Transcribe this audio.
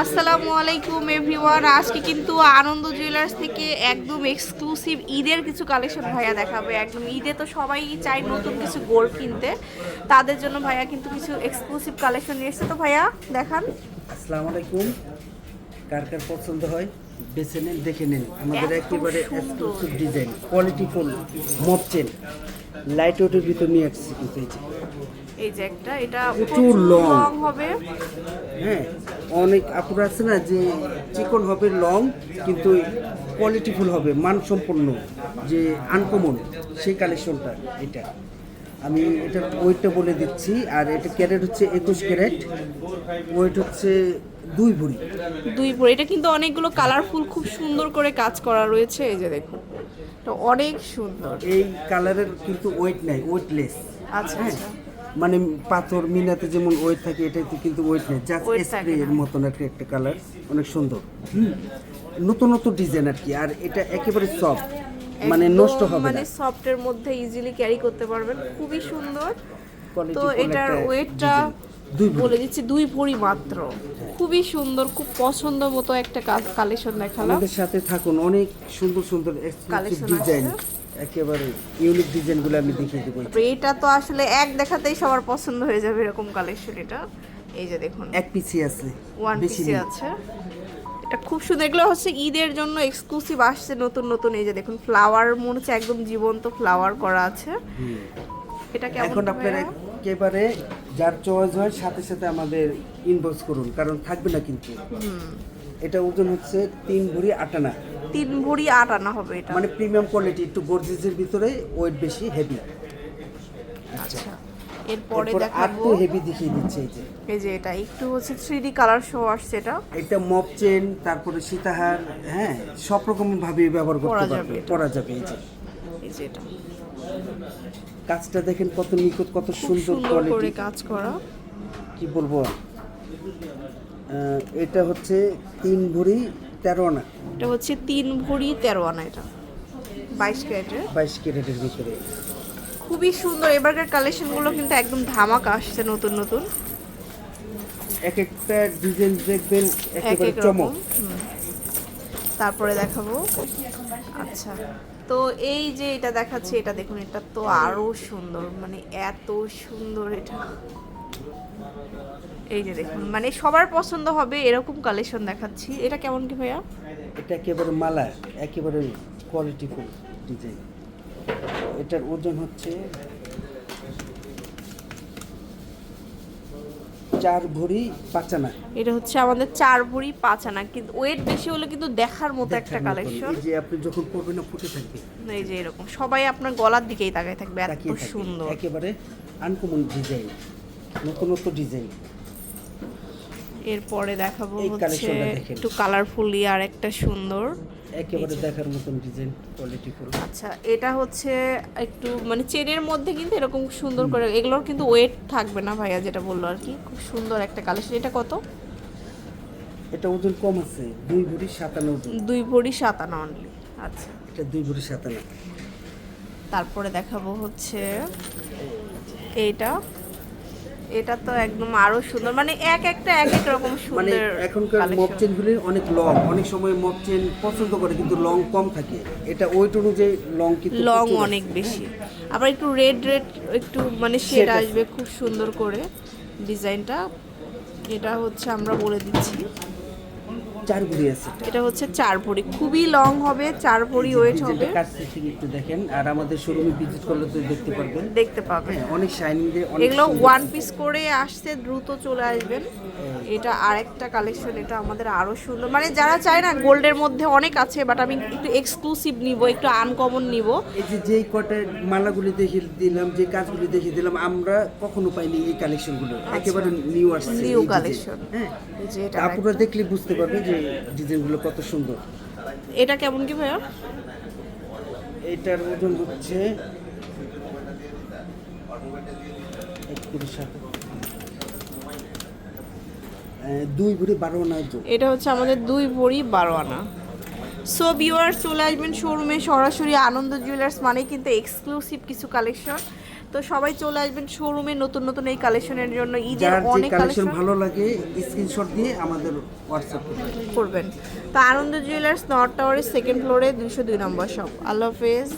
আসসালামু আলাইকুম এভরিওয়ান। আজকে কিন্তু আনন্দ জুয়েলার্স থেকে একদম এক্সক্লুসিভ ঈদের কিছু কালেকশন ভাইয়া দেখাবে। একদম ঈদে তো সবাই চায় নতুন কিছু গোল্ড কিনতে। তাদের জন্য ভাইয়া কিন্তু কিছু এক্সক্লুসিভ কালেকশন নিয়ে এসেছে। তো ভাইয়া দেখান। আসসালামু আলাইকুম। কার কার পছন্দ হয় বেছে নেন দেখে নিন। আমাদের একেবারে। Exclusive design quality full mop chain light ওয়েটের ভিতর নিয়ে আসছি কিন্তু এই যে একটা এটা প্রচুর লং হবে। হ্যাঁ অনেক আপুরা আছে না যে চিকন হবে লং কিন্তু কোয়ালিটিফুল হবে মানসম্পন্ন যে আনকমন সেই কালেকশনটা এটা। আমি এটার ওয়েটটা বলে দিচ্ছি আর এটা ক্যারেট হচ্ছে একুশ ক্যারেট ওয়েট হচ্ছে দুই ভরি। দুই পরে এটা কিন্তু অনেকগুলো কালারফুল খুব সুন্দর করে কাজ করা রয়েছে এই যে দেখুন। এটা অনেক সুন্দর। এই কালারের কিন্তু ওয়েট নাই ওয়েটলেস আচ্ছা হ্যাঁ আচ্ছা। মানে পাথর মিনাতে যেমন ওয়েট থাকে এটাতে কিন্তু ওয়েট নেই। জাস্ট স্প্রে এর। মতন একটা একটা কালার অনেক সুন্দর। হুম। নতুন নতুন ডিজাইন আর কি আর এটা একেবারে সফট মানে নষ্ট হবে মানে সফটের মধ্যে ইজিলি ক্যারি করতে পারবেন খুবই সুন্দর। তো এটার ওয়েটটা বলে দিচ্ছি দুই ভরি মাত্র। খুবই সুন্দর খুব পছন্দ মতো একটা কালেকশন দেখালাম। আমাদের সাথে থাকুন অনেক সুন্দর সুন্দর ডিজাইন। একেবারে ইউনিক ডিজাইনগুলো আমি দেখিয়ে দেবো এটা তো আসলে এক দেখাতেই সবার পছন্দ হয়ে যাবে এরকম কালেকশন এটা। এই যে দেখুন। এক পিসি আছে ওয়ান পিসি আছে। এটা খুব সুন্দর। এগুলো হচ্ছে ঈদের জন্য এক্সক্লুসিভ আসছে নতুন নতুন। এই যে দেখুন ফ্লাওয়ার মনে হচ্ছে একদম জীবন্ত ফ্লাওয়ার করা আছে। এটা কেমন এখন আপনারা একেবারে যার চয়েস হয় সাথে সাথে আমাদের ইনবক্স করুন কারণ থাকবে না কিন্তু। এটা ওজন হচ্ছে তিন ভরি আটানা তিন ভরি আট আনা হবে এটা। মানে প্রিমিয়াম কোয়ালিটি একটু গর্জিসের ভিতরে ওয়েট বেশি হেভি আচ্ছা। এরপরে এরপর দেখাবো। হেভি দেখিয়ে দিচ্ছে এই যে। এই যে এটা একটু হচ্ছে থ্রি ডি কালার শো আসছে এটা। এটা মপ চেন তারপরে সীতাহার হ্যাঁ সব রকম ভাবে ব্যবহার পরা করতে পারবে। করা যাবে এই যে। যে এটা। কাজটা দেখেন কত নিখুঁত কত সুন্দর করে কাজ করা। কি বলব? এটা হচ্ছে তিন ভরি তেরো আনা। এটা হচ্ছে তিন ভরি তেরো আনা এটা। বাইশ ক্যারেটের। বাইশ ক্যারেটের ভিতরে। খুবই সুন্দর। এবারকার কালেকশনগুলো কিন্তু একদম ধামাকা আসছে নতুন নতুন। এক একটা ডিজাইন দেখবেন এক একেবারে চমক। তারপরে দেখাবো। আচ্ছা। তো এই যে এটা দেখাচ্ছে, এটা দেখুন, এটা তো আরও সুন্দর মানে এত সুন্দর এটা। এই যে দেখুন মানে সবার পছন্দ হবে এরকম কালেকশন দেখাচ্ছি। এটা কেমন কি ভাইয়া? এটা একেবারে মালা একেবারে কোয়ালিটি কোয়ালিটিফুল ডিজাইন এটার ওজন হচ্ছে চার ভরি পাঁচানা। এটা হচ্ছে আমাদের চার ভরি পাঁচ আনা কিন্তু ওয়েট বেশি হলে কিন্তু দেখার মতো একটা কালেকশন এই যে আপনি যখন পরবেন না ফুটে থাকবে। এই যে এরকম সবাই আপনার গলার দিকেই তাকায় থাকবে এত সুন্দর। একেবারে আনকমন ডিজাইন নতুন নতুন ডিজাইন এরপরে দেখাবো হচ্ছে একটু কালারফুলি আর একটা সুন্দর। একেবারে দেখার মতন ডিজাইন কোয়ালিটিফুল আচ্ছা এটা হচ্ছে একটু মানে চেনের মধ্যে কিন্তু এরকম সুন্দর করে এগুলোর কিন্তু ওয়েট থাকবে না ভাইয়া যেটা বলল আর কি। খুব সুন্দর একটা কালেকশন এটা কত? এটা ওজন কম আছে দুই ভরি ওজন। দুই ভরি সাতানা অনলি আচ্ছা। এটা দুই ভরি সাতান্ন। তারপরে দেখাবো হচ্ছে এইটা। এটা তো একদম আরও সুন্দর। মানে এক একটা এক এক রকম মানে সুন্দর এখনকার মপ চেনগুলি অনেক লং অনেক সময় মপ চেন পছন্দ করে কিন্তু লং কম থাকে। এটা ওয়েট অনুযায়ী লং কিন্তু লং অনেক বেশি। আবার একটু রেড রেড একটু মানে শেড আসবে খুব সুন্দর করে ডিজাইনটা। এটা হচ্ছে আমরা বলে দিচ্ছি। চার ভরি আছে। এটা। হচ্ছে চার ভরি খুবই লং হবে চার ভরি ওয়েট হবে। একটু দেখেন আর আমাদের শোরুমে ভিজিট করলে তো দেখতে পারবেন। দেখতে পাবেন। হ্যাঁ অনেক শাইনিং দিয়ে এগুলো ওয়ান পিস করে আসছে দ্রুত চলে আসবেন। এটা আরেকটা কালেকশন এটা আমাদের আরও সুন্দর। মানে যারা চায় না গোল্ডের মধ্যে অনেক আছে বাট আমি একটু এক্সক্লুসিভ নিব একটু আনকমন নিব। এই যে যেই কটার মালাগুলি দেখে দিলাম যে কাজগুলি দেখে দিলাম আমরা কখনো পাইনি এই কালেকশনগুলো একেবারে নিউ আসছে। এই design। হ্যাঁ। আপনারা দেখলে বুঝতে পারবে যে ডিজাইনগুলো কত সুন্দর। এটা কেমন কি ভাইয়া? এটার ওজন হচ্ছে দুই ভরি বারো আনা এটা হচ্ছে আমাদের দুই ভরি বারো আনা। সো ভিউয়ার্স চলে আসবেন শোরুমে সরাসরি আনন্দ জুয়েলার্স মানে কিন্তু এক্সক্লুসিভ কিছু কালেকশন তো সবাই চলে আসবেন শোরুমে নতুন নতুন এই কালেকশনের জন্য। ঈদের অনেক কালেকশন ভালো লাগে স্ক্রিনশট দিয়ে আমাদের হোয়াটসঅ্যাপ করবেন। করবেন। তো আনন্দ জুয়েলার্স নর্থ টাওয়ারের সেকেন্ড ফ্লোরে দুশো দুই নম্বর শপ আল্লাহ হাফেজ।